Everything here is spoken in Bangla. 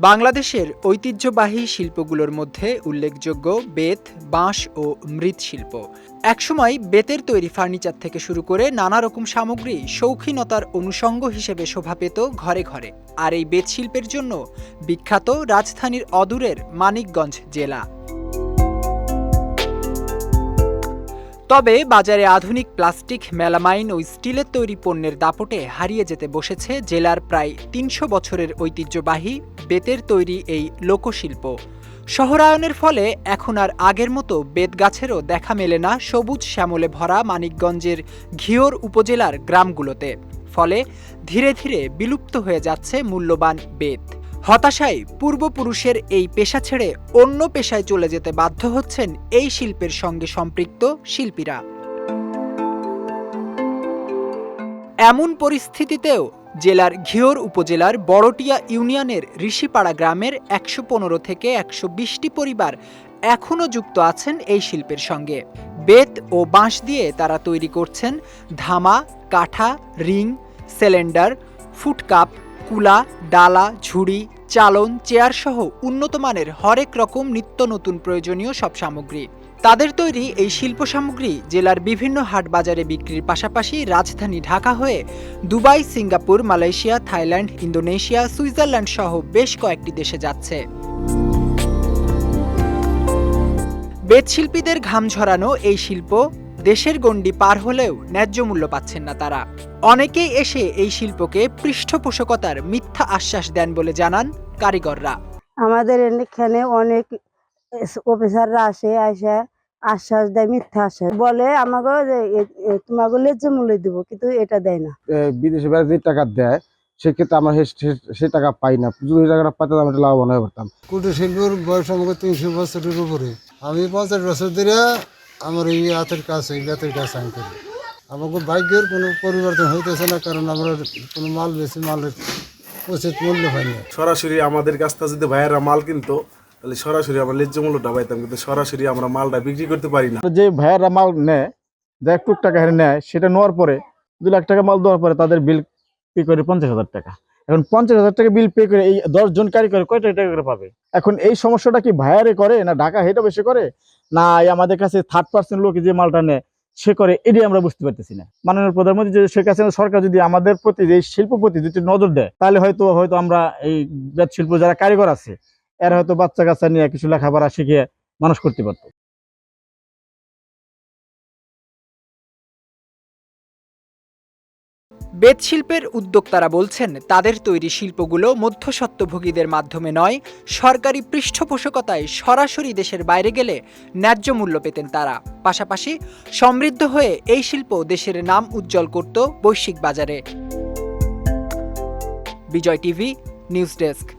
বাংলাদেশের ঐতিহ্যবাহী শিল্পগুলোর মধ্যে উল্লেখযোগ্য বেত, বাঁশ ও মৃৎশিল্প। একসময় বেতের তৈরি ফার্নিচার থেকে শুরু করে নানা রকম সামগ্রী শৌখিনতার অনুষঙ্গ হিসেবে শোভা পেত ঘরে ঘরে। আর এই বেত শিল্পের জন্য বিখ্যাত রাজধানীর অদূরের মানিকগঞ্জ জেলা। তবে বাজারে আধুনিক প্লাস্টিক, মেলামাইন ও স্টিলের তৈরি পণ্যের দাপটে হারিয়ে যেতে বসেছে জেলার প্রায় তিনশো বছরের ঐতিহ্যবাহী বেতের তৈরি এই লোকশিল্প। শহরায়নের ফলে এখন আর আগের মতো বেত গাছেরও দেখা মেলে না সবুজ শ্যামলে ভরা মানিকগঞ্জের ঘিওর উপজেলার গ্রামগুলোতে। ফলে ধীরে ধীরে বিলুপ্ত হয়ে যাচ্ছে মূল্যবান বেত। হতাশায় পূর্বপুরুষের এই পেশা ছেড়ে অন্য পেশায় চলে যেতে বাধ্য হচ্ছেন এই শিল্পের সঙ্গে সম্পৃক্ত শিল্পীরা। এমন পরিস্থিতিতেও জেলার ঘিওর উপজেলার বড়টিয়া ইউনিয়নের ঋষিপাড়া গ্রামের একশো পনেরো থেকে একশো বিশটি পরিবার এখনও যুক্ত আছেন এই শিল্পের সঙ্গে। বেত ও বাঁশ দিয়ে তারা তৈরি করছেন ধামা, কাঠা, রিং, সিলিন্ডার, ফুটকাপ কুলা, ডালা, ঝুড়ি, চালন, চেয়ার সহ উন্নত মানের হরেক রকম নিত্য নতুন প্রয়োজনীয় সব সামগ্রী। তাদের তৈরি এই শিল্প সামগ্রী জেলার বিভিন্ন হাট বাজারে বিক্রির পাশাপাশি রাজধানী ঢাকা হয়ে Dubai, Singapore, Malaysia, Thailand, Indonesia, Switzerland সহ বেশ কয়েকটি দেশে যাচ্ছে। বেতশিল্পীদের ঘাম ঝরানো এই শিল্প দেশের গণ্ডি পার হলেও ন্যায্য মূল্য পাচ্ছেন না তারা। অনেকেই এসে এই শিল্পকে পৃষ্ঠপোষকতার মিথ্যা আশ্বাস দেন বলে জানান কারিগররা। আমাদের এখানে অনেক অফিসাররা আসে আসে আশ্বাস দেয় মিথ্যা আশ্বাস বলে আমাকে তোমাকে লেজ্জ মূল্য দিব কিন্তু এটা দেয় না। বিদেশে বাইরে যে টাকা দেয় সেক্ষেত্রে আমরা সে- টাকা পাই না। যদি টাকাটা পাইতাম আমরা লাভবান হয়ে পারতাম কুটির শিল্পের বয়স আমাকে তিনশো বছরের উপরে। আমি পঞ্চাশ বছর ধরে আমার এই হাতের কাজ এই বেতের কাজ আমি করি। আমাকে ভাগ্যের কোনো পরিবর্তন হইতেছে না কারণ আমরা কোনো মাল বেশি মালের উচিত মূল্য পাই না। সরাসরি আমাদের কাছ থেকে যদি ভাইয়েরা মাল কিনতো তাহলে সরাসরি আমরা ন্যায্য মূল্যটা পাইতাম কিন্তু সরাসরি আমরা মালটা বিক্রি করতে পারি না। যে ভাইয়ারা মাল নেয় যে এক টাকা হারে নেয় সেটা নেওয়ার পরে দু লাখ টাকা মাল দেওয়ার পরে তাদের বিল পে করে পঞ্চাশ হাজার টাকা। এখন পঞ্চাশ হাজার টাকা বিল পে করে এই দশ জন কারিগর কয় টাকা করে পাবে? এখন এই সমস্যাটা কি ভাইয়ারে করে না ঢাকা হেড অফিসে করে? না আমাদের কাছে থার্ড পার্সেন্ট লোক যে মালটা নেয়, সে করে? এটাই আমরা বুঝতে পারতেছি না। মাননীয় প্রধানমন্ত্রী যদি শেখ হাসিনা সরকার যদি আমাদের প্রতি এই শিল্প প্রতি যদি নজর দেয়, তাহলে হয়তো হয়তো আমরা এই শিল্প যারা কারিগর আছে, এরা হয়তো বাচ্চা কাচ্চা নিয়ে কিছু লেখাপড়া শিখে মানুষ করতে পারতো। বেতশিল্পের উদ্যোক্তারা বলছেন, তাদের তৈরি শিল্পগুলো মধ্যস্বত্বভোগীদের মাধ্যমে নয়, সরকারি পৃষ্ঠপোষকতায় সরাসরি দেশের বাইরে গেলে ন্যায্য মূল্য পেতেন তারা। পাশাপাশি সমৃদ্ধ হয়ে এই শিল্প দেশের নাম উজ্জ্বল করত বৈশ্বিক বাজারে। Bijoy TV, news desk.